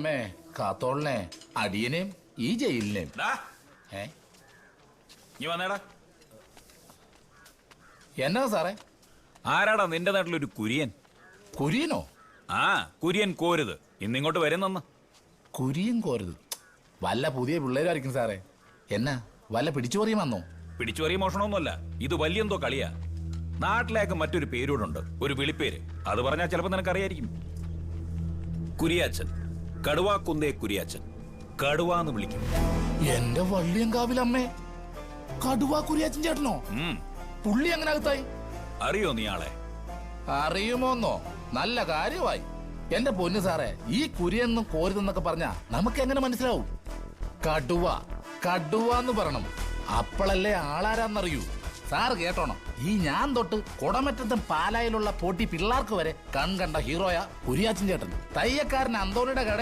അമ്മേ കാത്തോളിനെ അടിയനെയും ഈ ജയിലിനെയും. ഡാ, ഏ? നീ വന്നേടാ. എന്നാ സാറേ? ആരാടാ നിന്റെ നാട്ടിലൊരു കുര്യൻ? കുര്യനോ? ആ കുര്യൻ കോരുത്. ഇന്നിങ്ങോട്ട് വരുന്നെന്ന് കുര്യൻ കോരുത്. വല്ല പുതിയ പിള്ളേരായിരിക്കും സാറേ. എന്നാ വല്ല പിടിച്ചു പറിയും വന്നോ? പിടിച്ചുപറിയ മോഷണമൊന്നുമല്ല. ഇത് വലിയെന്തോ കളിയാ. നാട്ടിലേക്ക് മറ്റൊരു പേരൂടുണ്ട്. ഒരു വിളിപ്പേര്. അത് പറഞ്ഞാൽ ചിലപ്പോൾ നിനക്കറിയായിരിക്കും. കുരിയാച്ചൻ. കടുവാക്കുന്തേ കുരിയാച്ചൻ കടുവാന്ന് വിളിക്കും. എന്റെ വള്ളിയങ്കാവിലമ്മേ കടുവാ കുരിയാച്ചൻ ചേട്ടനോ പുള്ളി എങ്ങനെ അകത്തായി അറിയോ നീ ആളെ? അറിയുമോന്നോ? നല്ല കാര്യമായി. എന്റെ പൊന്നു സാറേ ഈ കുരിയെന്നും കോരുതെന്നൊക്കെ പറഞ്ഞ നമുക്ക് എങ്ങനെ മനസ്സിലാവും? കടുവ കടുവ എന്ന് പറയണം. അപ്പോഴല്ലേ ആളാരാന്നറിയൂ. സാർ കേട്ടോണം. ഈ ഞാൻ തൊട്ട് കുടമറ്റത്തും പാലായിലുള്ള പോട്ടി പിള്ളേർക്ക് വരെ കൺകണ്ട ഹീറോയ കുരിയാച്ചൻ ചേട്ടൻ. തയ്യക്കാരൻ അന്തോണിയുടെ